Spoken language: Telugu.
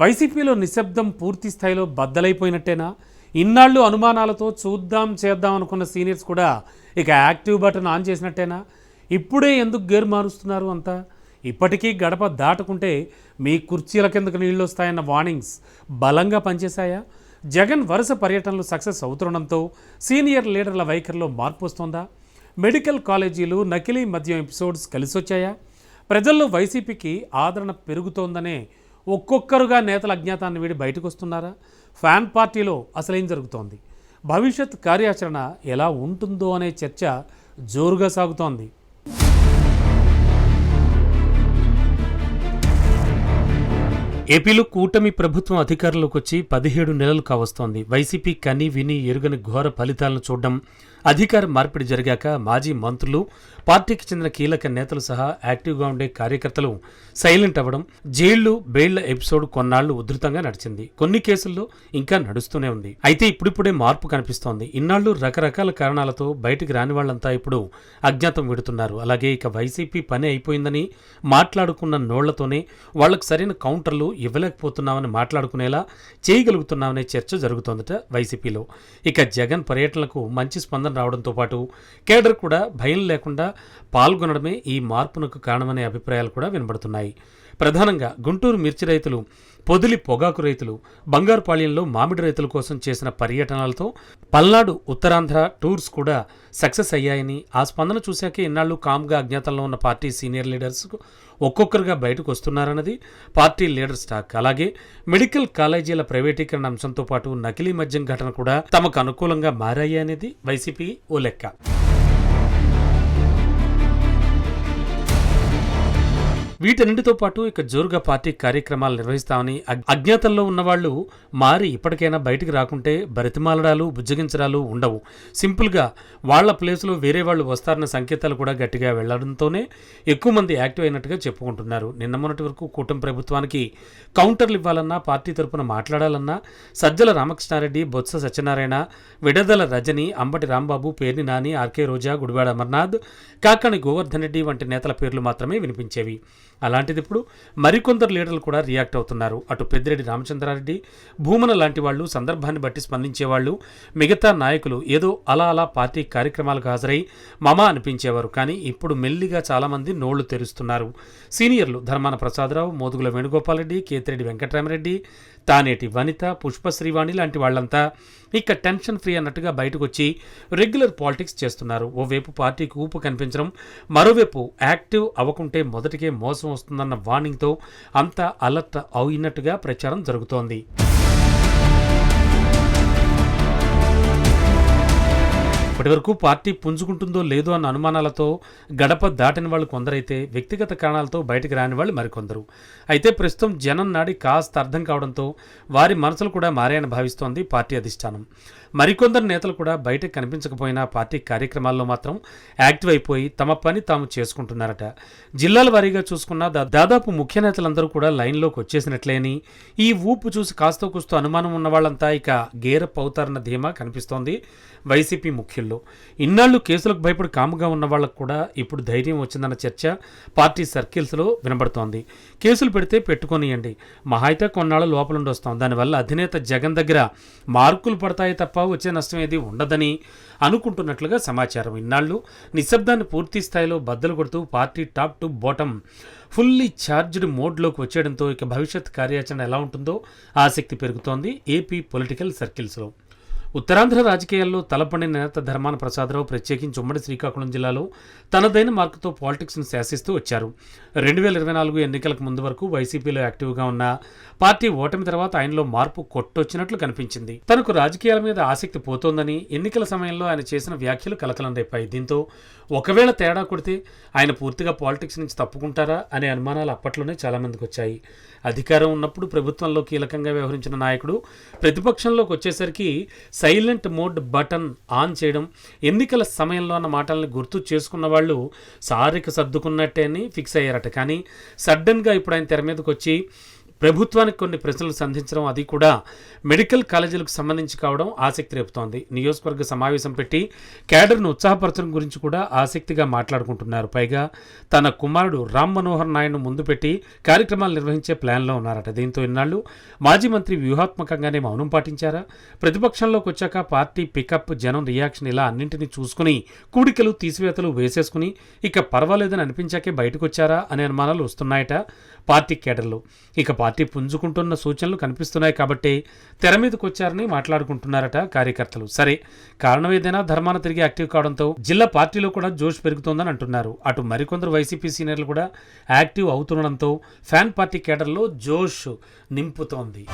వైసీపీలో నిశ్శబ్దం పూర్తి స్థాయిలో బద్దలైపోయినట్టేనా? ఇన్నాళ్ళు అనుమానాలతో చూద్దాం చేద్దాం అనుకున్న సీనియర్స్ కూడా ఇక యాక్టివ్ బటన్ ఆన్ చేసినట్టేనా? ఇప్పుడే ఎందుకు గేరు మారుస్తున్నారు అంతా? ఇప్పటికీ గడప దాటుకుంటే మీ కుర్చీల కిందకు నీళ్ళు వస్తాయన్న వార్నింగ్స్ బలంగా పనిచేశాయా? జగన్ వరుస పర్యటనలు సక్సెస్ అవుతుండడంతో సీనియర్ లీడర్ల వైఖరిలో మార్పు వస్తోందా? మెడికల్ కాలేజీలు నకిలీ మద్యం ఎపిసోడ్స్ కలిసొచ్చాయా? ప్రజల్లో వైసీపీకి ఆదరణ పెరుగుతోందనే ఒక్కొక్కరుగా నేతల అజ్ఞాతాన్ని వీడి బయటకు వస్తున్నారా ఫ్యాన్ పార్టీలో అసలేం జరుగుతోంది? భవిష్యత్ కార్యాచరణ ఎలా ఉంటుందో అనే చర్చ జోరుగా సాగుతోంది. ఏపీలో కూటమి ప్రభుత్వం అధికారంలోకి వచ్చి పదిహేడు నెలలు కావస్తోంది. వైసీపీ కని విని ఎరుగని ఘోర ఫలితాలను చూడడం అధికార మార్పిడి జరిగాక మాజీ మంత్రులు పార్టీకి చెందిన కీలక నేతలు సహా యాక్టివ్గా ఉండే కార్యకర్తలు సైలెంట్ అవ్వడం జైళ్ళు బెయిళ్ళ ఎపిసోడ్ కొన్నాళ్ళు ఉధృతంగా నడిచింది. కొన్ని కేసుల్లో ఇంకా నడుస్తూనే ఉంది. అయితే ఇప్పుడిప్పుడే మార్పు కనిపిస్తోంది. ఇన్నాళ్ళు రకరకాల కారణాలతో బయటికి రాని వాళ్ళంతా ఇప్పుడు అజ్ఞాతం విడుతున్నారు. అలాగే ఇక వైసీపీ పని అయిపోయిందని మాట్లాడుకున్న నోళ్ళతోనే వాళ్ళకు సరైన కౌంటర్లు ఇవ్వలేకపోతున్నామని మాట్లాడుకునేలా చేయగలుగుతున్నామనే చర్చ జరుగుతోందట వైసీపీలో. ఇక జగన్ పర్యటనలకు మంచి స్పందన రావడంతో పాటు కేడర్ కూడా భయం లేకుండా పాల్గొనడమే ఈ మార్పునకు కారణమనే అభిప్రాయాలు కూడా వినబడుతున్నాయి. ప్రధానంగా గుంటూరు మిర్చి రైతులు పొదిలి పొగాకు రైతులు బంగారుపాళ్యంలో మామిడి రైతుల కోసం చేసిన పర్యటనలతో పల్నాడు ఉత్తరాంధ్ర టూర్స్ కూడా సక్సెస్ అయ్యాయని ఆ స్పందన చూశాకే ఇన్నాళ్ళు కామ్గా అజ్ఞాతంలో ఉన్న పార్టీ సీనియర్ లీడర్స్ ఒక్కొక్కరుగా బయటకు వస్తున్నారన్నది పార్టీ లీడర్ స్టాక్. అలాగే మెడికల్ కాలేజీల ప్రైవేటీకరణ అంశంతో పాటు నకిలీ మద్యం ఘటన కూడా తమకు అనుకూలంగా మారాయి అనేది వైసీపీ ఓ లెక్క. వీటన్నింటితో పాటు ఇక జోరుగా పార్టీ కార్యక్రమాలు నిర్వహిస్తామని అజ్ఞాతంలో ఉన్నవాళ్ళు మారి ఇప్పటికైనా బయటికి రాకుంటే బరితిమాలడాలు బుజ్జగించడాలు ఉండవు. సింపుల్గా వాళ్ళ ప్లేస్లో వేరే వాళ్ళు వస్తారన్న సంకేతాలు కూడా గట్టిగా వెళ్ళడంతోనే ఎక్కువ మంది యాక్టివ్ అయినట్టుగా చెప్పుకుంటున్నారు. నిన్న మొన్నటి వరకు కూటమి ప్రభుత్వానికి కౌంటర్లు ఇవ్వాలన్నా పార్టీ తరపున మాట్లాడాలన్నా సజ్జల రామకృష్ణారెడ్డి బొత్స సత్యనారాయణ విడదల రజని అంబటి రాంబాబు పేర్ని నాని ఆర్కే రోజా గుడివాడ అమర్నాథ్ కాకాని గోవర్ధన్ రెడ్డి వంటి నేతల పేర్లు మాత్రమే వినిపించేవి. అలాంటిది ఇప్పుడు మరికొందరు లీడర్లు కూడా రియాక్ట్ అవుతున్నారు. అటు పెద్దిరెడ్డి రామచంద్రారెడ్డి భూమన లాంటి వాళ్ళు సందర్భాన్ని బట్టి స్పందించేవాళ్ళు మిగతా నాయకులు ఏదో అలా అలా పార్టీ కార్యక్రమాలకు హాజరై మమా అనిపించేవారు. కానీ ఇప్పుడు మెల్లిగా చాలామంది నోళ్ళు తెరుస్తున్నారు. సీనియర్లు ధర్మాన ప్రసాదరావు మోదుగుల వేణుగోపాలరెడ్డి కేతిరెడ్డి వెంకటరామరెడ్డి తానేటి వనిత పుష్పశ్రీవాణి లాంటి వాళ్ళంతా ఇక టెన్షన్ ఫ్రీ అన్నట్టుగా బయటకు వచ్చి రెగ్యులర్ పాలిటిక్స్ చేస్తున్నారు. ఓవైపు పార్టీకి ఊపు కనిపించడం మరోవైపు యాక్టివ్ అవ్వకుంటే మొదటికే మోసం వస్తుందన్న వార్నింగ్తో అంతా అలర్ట్ అయినట్టుగా ప్రచారం జరుగుతోంది. ఇప్పటివరకు పార్టీ పుంజుకుంటుందో లేదో అన్న అనుమానాలతో గడప దాటిన వాళ్ళు కొందరైతే వ్యక్తిగత కారణాలతో బయటకు రాని వాళ్ళు మరికొందరు. అయితే ప్రస్తుతం జనం నాడి కాస్త అర్థం కావడంతో వారి మనసులు కూడా మారాయని భావిస్తోంది పార్టీ అధిష్టానం. మరికొందరు నేతలు కూడా బయటకు కనిపించకపోయినా పార్టీ కార్యక్రమాల్లో మాత్రం యాక్టివ్ అయిపోయి తమ పని తాము చేసుకుంటున్నారట. జిల్లాల వారీగా చూసుకున్న దాదాపు ముఖ్య నేతలందరూ కూడా లైన్లోకి వచ్చేసినట్లేని ఈ ఊపు చూసి కాస్తో కూస్తో అనుమానం ఉన్న వాళ్ళంతా ఇక గేరప్ అవుతారన్న ధీమా కనిపిస్తోంది వైసీపీ ముఖ్యులు ముఖ్యుల్లో ఇన్నాళ్ళు కేసులకు భయపడి కాముగా ఉన్న వాళ్ళకు కూడా ఇప్పుడు ధైర్యం వచ్చిందన్న చర్చ పార్టీ సర్కిల్స్లో వినబడుతోంది. కేసులు పెడితే పెట్టుకొనియండి. మహా అయితే కొన్నాళ్ళు లోపలుండి వస్తాం. దానివల్ల అధినేత జగన్ దగ్గర మార్కులు పడతాయి తప్ప వచ్చే నష్టం ఏది ఉండదని అనుకుంటున్నట్లుగా సమాచారం. ఇన్నాళ్ళు నిశ్శబ్దాన్ని పూర్తి స్థాయిలో బద్దలు కొడుతూ party top to bottom fully charged మోడ్లోకి వచ్చేయడంతో ఇక భవిష్యత్ కార్యాచరణ ఎలా ఉంటుందో ఆసక్తి పెరుగుతోంది ఏపీ పొలిటికల్ సర్కిల్స్లో. ఉత్తరాంధ్ర రాజకీయాల్లో తలపడిన నేత ధర్మాన ప్రసాదరావు ప్రత్యేకించి ఉమ్మడి శ్రీకాకుళం జిల్లాలో తనదైన మార్కుతో పాలిటిక్స్ను శాసిస్తూ వచ్చారు. రెండు వేల ఇరవై నాలుగు ఎన్నికలకు ముందు వరకు వైసీపీలో యాక్టివ్గా ఉన్న పార్టీ ఓటమి తర్వాత ఆయనలో మార్పు కొట్టొచ్చినట్లు కనిపించింది. తనకు రాజకీయాల మీద ఆసక్తి పోతోందని ఎన్నికల సమయంలో ఆయన చేసిన వ్యాఖ్యలు కలకలం రేపాయి దీంతో ఒకవేళ తేడా కొడితే ఆయన పూర్తిగా పాలిటిక్స్ నుంచి తప్పుకుంటారా అనే అనుమానాలు అప్పట్లోనే చాలామందికి వచ్చాయి. అధికారం ఉన్నప్పుడు ప్రభుత్వంలో కీలకంగా వ్యవహరించిన నాయకుడు ప్రతిపక్షంలోకి వచ్చేసరికి సైలెంట్ మోడ్ బటన్ ఆన్ చేయడం ఎన్నికల సమయంలో అన్న మాటల్ని గుర్తు చేసుకున్న వాళ్ళు సారికి సర్దుకున్నట్టే అని ఫిక్స్ అయ్యారట. కానీ సడన్గా ఇప్పుడు ఆయన తెర మీదకి వచ్చి ప్రభుత్వానికి కొన్ని ప్రశ్నలు సంధించడం అది కూడా మెడికల్ కాలేజీలకు సంబంధించి కావడం ఆసక్తి రేపుతోంది. నియోజకవర్గ సమావేశం పెట్టి క్యాడర్ను ఉత్సాహపరచడం గురించి కూడా ఆసక్తిగా మాట్లాడుకుంటున్నారు. పైగా తన కుమారుడు రామ్ మనోహర్ నాయుడును ముందు పెట్టి కార్యక్రమాలు నిర్వహించే ప్లాన్లో ఉన్నారట. దీంతో ఇన్నాళ్ళు మాజీ మంత్రి వ్యూహాత్మకంగానే మౌనం పాటించారా? ప్రతిపక్షంలోకి వచ్చాక పార్టీ పికప్ జనం రియాక్షన్ ఇలా అన్నింటినీ చూసుకుని కూడికలు తీసివేతలు వేసేసుకుని ఇక పర్వాలేదని అనిపించాకే బయటకు వచ్చారా అనే అనుమానాలు వస్తున్నాయట పార్టీ కేడర్లు ఇక పార్టీ పుంజుకుంటున్న సూచనలు కనిపిస్తున్నాయి కాబట్టి తెర మీదకి వచ్చారని మాట్లాడుకుంటున్నారట కార్యకర్తలు. సరే కారణం ఏదైనా ధర్మాన తిరిగి యాక్టివ్ కావడంతో జిల్లా పార్టీలో కూడా జోష్ పెరుగుతోందని అంటున్నారు. అటు మరికొందరు వైసీపీ సీనియర్లు కూడా యాక్టివ్ అవుతుండడంతో ఫ్యాన్ పార్టీ కేడర్లో జోష్ నింపుతోంది.